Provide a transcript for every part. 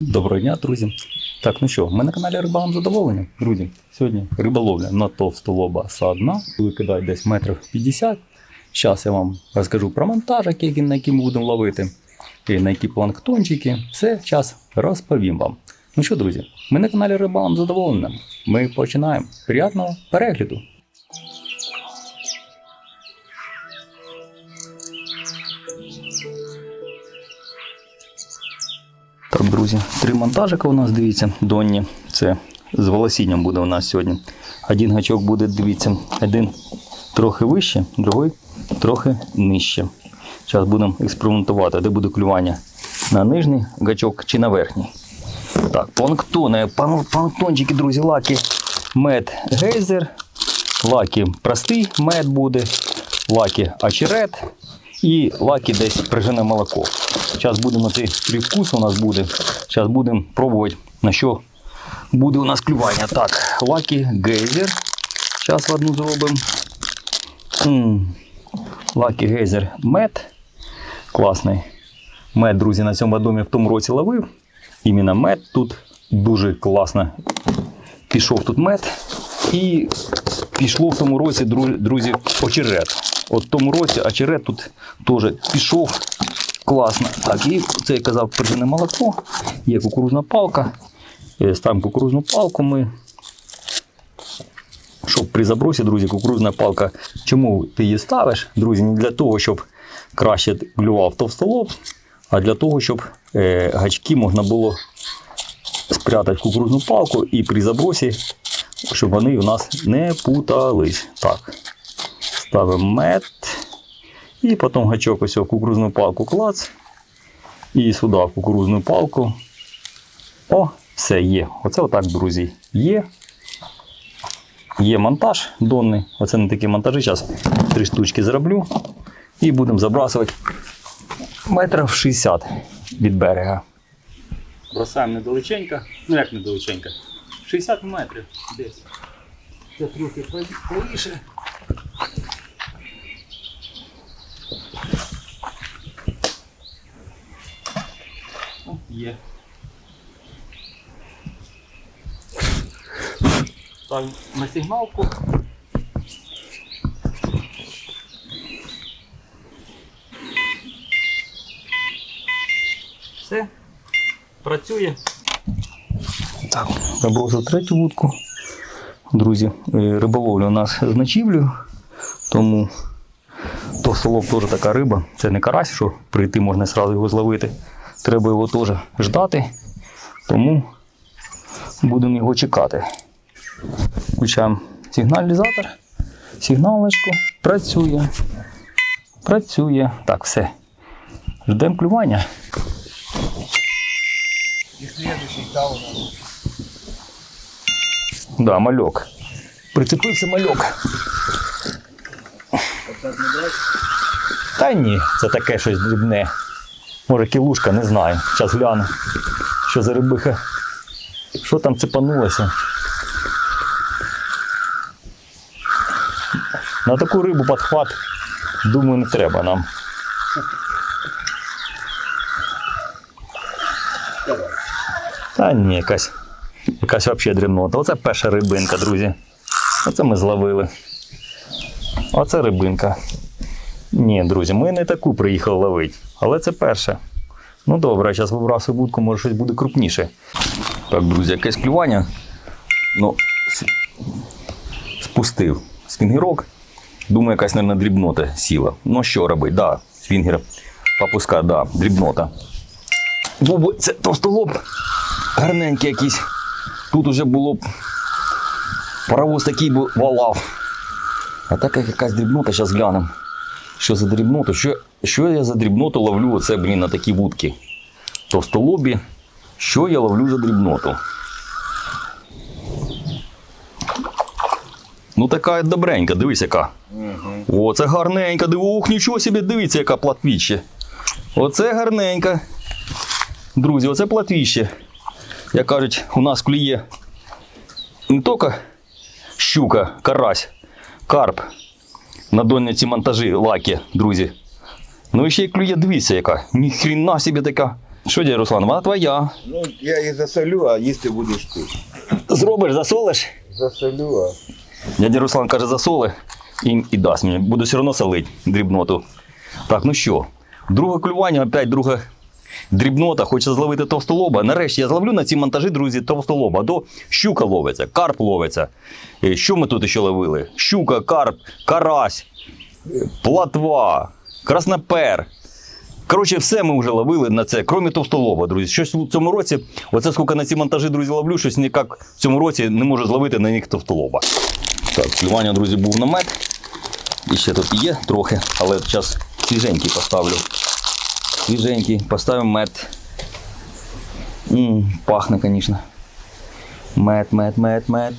Доброго дня, друзі. Так, ну що, ми на каналі Рибалам задоволення. Друзі, сьогодні риболовля на товстолоба садна. Викидає десь метрів 50. Зараз я вам розкажу про монтажик, який, на які ми будемо ловити, і на які планктончики. Все, час розповім вам. Ну що, друзі, ми на каналі Рибалам задоволення. Ми починаємо. Приятного перегляду! Так, друзі, три монтажика у нас, дивіться, донні. Це з волосінням буде у нас сьогодні. Один гачок буде, дивіться, один трохи вище, другий трохи нижче. Зараз будемо експериментувати, де буде клювання на нижній гачок чи на верхній. Так, планктони, планктончики, друзі, лаки мед гейзер, лаки простий мед буде, лаки очерет і лаки десь прижене молоко. Зараз будемо цей привкус у нас буде. Зараз будемо пробувати на що буде у нас клювання. Так, лаки гейзер. Зараз одну зробимо. Лаки гейзер мед. Класний. Мед, друзі, на цьому домі в тому році ловив. Іменно мед тут дуже класно. Пішов тут мед. І пішло в тому році, друзі, очерет. От в тому році очерет тут теж пішов класно. Так, і це я казав пружине молоко, є кукурузна палка. Е, Ставимо кукурузну палку ми. Щоб при забросі, друзі, кукурузна палка. Чому ти її ставиш, друзі? Не для того, щоб краще клював товстолоб, а для того, щоб е, гачки можна було спрятати в кукурузну палку і при забросі, щоб вони у нас не путались. Так. Ставимо мед. І потім гачок ось в кукурузну палку клац. І сюди в кукурузну палку. О, все є. Оце отак, друзі, є. Є монтаж донний. Оце не такі монтажі. Зараз три штучки зроблю. І будемо забрасувати метрів 60 від берега. Бросаємо недалеченько. Ну як недалеченько? 60 метрів десь. Це трохи правіше. Є. Ставимо на сигналку. Все. Працює. Так, забросив третю вудку. Друзі, е, риболовля у нас з ночівлею, тому Товстолоб теж така риба. Це не карась, що прийти можна одразу його зловити. Треба його теж ждати. Тому будемо його чекати. Включаємо сигналізатор. Сигналочку. Працює. Працює. Так, все. Ждемо клювання. Следующий кого надо. Да, мальок. Прицепився мальок. Та ні, це таке щось дрібне. Може кілушка, не знаю. Зараз гляну. Що за рибиха. Що там цепанулося? На таку рибу підхват, думаю, не треба нам. Та ні, якась. Якась взагалі дрібнота. Оце перша рибинка, друзі. Оце ми зловили. Оце рибинка. Ні, друзі, ми не таку приїхали ловити. Але це перша. Ну добре, зараз вибрасую будку, може щось буде крупніше. Так, друзі, якесь клювання. Ну, спустив свінгерок. Думаю, якась, мабуть, дрібнота сіла. Ну що робити? Да, свінгер попускає, да, дрібнота. Бо це товстолоб гарненький якийсь. Тут уже було б паровоз такий би валав. А так як якась дрібнота, зараз глянемо. Що за дрібноту? Що, що я за дрібноту ловлю оце, блін, на такі вудки? Товстолобі. Що я ловлю за дрібноту? Ну така добренька, дивись яка. О, це гарненька, ох, нічого собі, дивіться, яка платвіще. Оце гарненька. Друзі, оце платвіще. Як кажуть, у нас клює не тільки щука, карась, карп на донниці монтажі лаки, друзі. Ну і ще й клює, дивіться, яка. Ніхрена собі така Що дядя Руслан, вона твоя. Ну, я її засолю, а їсти будеш ти. Зробиш, засолиш? Засолю, а Дядя Руслан каже, засоли і, і дасть мені. Буду все одно солити дрібноту. Так, ну що, друге клювання, опять друга дрібнота. Хочеться зловити товстолоба. Нарешті я зловлю на ці монтажі, друзі, товстолоба. До щука ловиться, карп ловиться. Е, Що ми тут ще ловили? Щука, карп, карась, платва, краснопер. Коротше, все ми вже ловили на це, крім товстолоба, друзі. Щось у цьому році, оце скільки на ці монтажі, друзі, ловлю, щось ніяк в цьому році не можу зловити на них товстолоба. Так, клювання, друзі, був намет. І ще тут є трохи, але зараз свіженький поставлю. Свіженький, поставимо мед. м пахне, звісно. Мед, мед, мед, мед.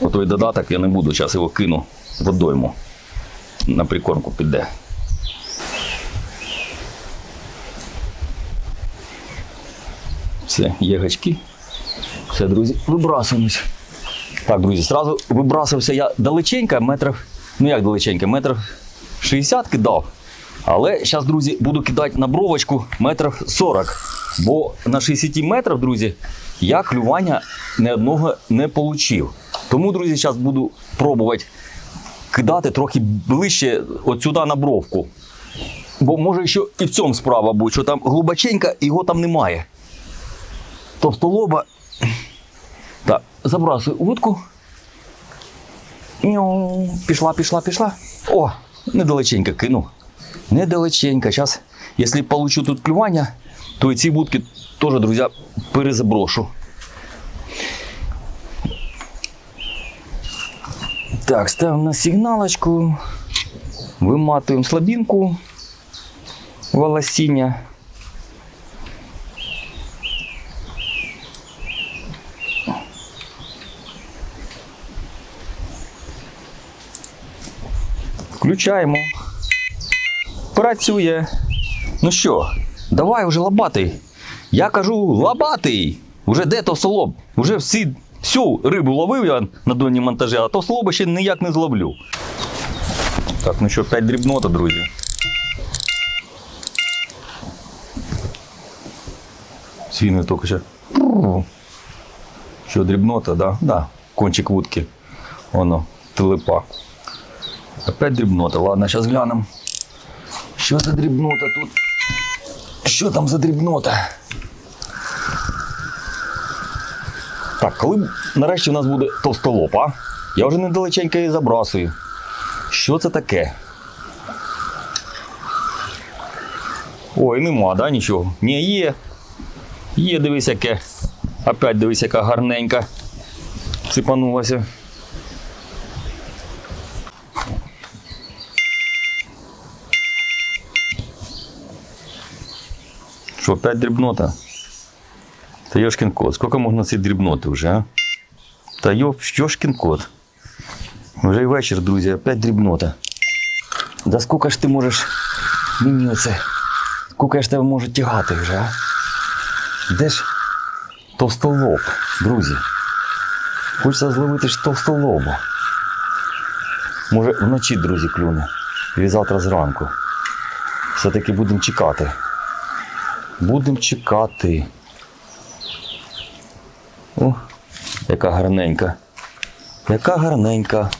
Отой додаток я не буду, зараз його кину водойму. На прикормку піде. Все, є гачки. Все, друзі, вибрасуємось. Так, друзі, зразу вибрасився я далеченько, метрів, ну як далеченько, метрів 60 кидав. Але зараз, друзі, буду кидати на бровочку метрів 40. Бо на 60 метрів, друзі, я клювання ні одного не отримав. Тому, друзі, зараз буду пробувати кидати трохи ближче от сюди на бровку. Бо може ще і в цьому справа бути, що там глибоченько, його там немає. Товстолоба. Так, забрасую вудку. Пішла, пішла, пішла. О, недалеченько кину. Недалеченько. Зараз, якщо получу тут клювання, то і ці вудки теж, друзі, перезаброшу. Так, ставимо на сигналочку. Виматуємо слабінку волосіння. Включаємо. Працює. Ну що, давай вже лабатий. Я кажу лабатий. Уже де то солоб? Уже всі, всю рибу ловив я на донні монтажі, а то солоба ще ніяк не зловлю. Так, ну що, 5 дрібнота, друзі. Свіни тільки ще. Що, дрібнота, да? Да. Кончик вудки. Воно, телепа. Опять дрібнота. Ладно, зараз глянемо. Що за дрібнота тут? Що там за дрібнота? Так, коли нарешті у нас буде товстолоб, а? Я вже недалеченько її забрасую. Що це таке? Ой, нема, да, нічого? Ні, є. Є, дивись, яке. Опять дивись, яка гарненька. Сипанулася. Що, опять дрібнота? Та йошкін кот, скільки можна ці дрібноти вже, а? Та йошкін кот. Вже і вечір, друзі, опять дрібнота. Да скільки ж ти можеш мені оце? Скільки ж тебе може тягати вже, а? Де ж товстолоб, друзі? Хочеться зловити ж товстолобу. Може, вночі, друзі, клюне. І завтра зранку. Все-таки будемо чекати. Будемо чекати. О, яка гарненька. Яка гарненька.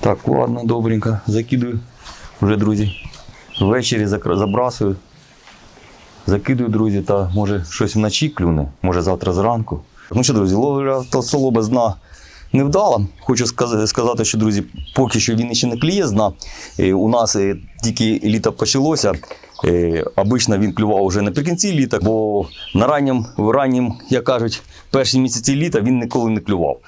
Так, ладно, добренько. Закидую. Вже, друзі. Ввечері забрасую. Закидую, друзі, та може щось вночі клюне, може завтра зранку. Ну що, друзі, ловля толстолоба з дна не вдала. Хочу сказати, що, друзі, поки що він ще не кліє з. Е, У нас е, тільки літо почалося. Е, Обично він клював вже наприкінці літа, бо на раннім, раннім, як кажуть, перші місяці літа він ніколи не клював.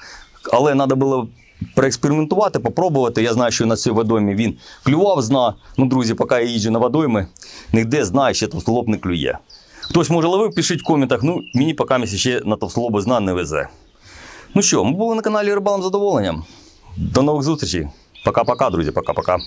Але треба було проекспериментувати, попробувати. Я знаю, що на цій водоймі він клював з дна. Ну, друзі, поки я їжджу на водойми, ніде знаю, ще товстолоб не клює. Хтось може ловив, пишіть в коментах. Ну, мені поки ще на товстолоби зна не везе. Ну що, ми були на каналі Рибалом задоволенням. До нових зустрічей. Пока-пока, друзі, пока-пока.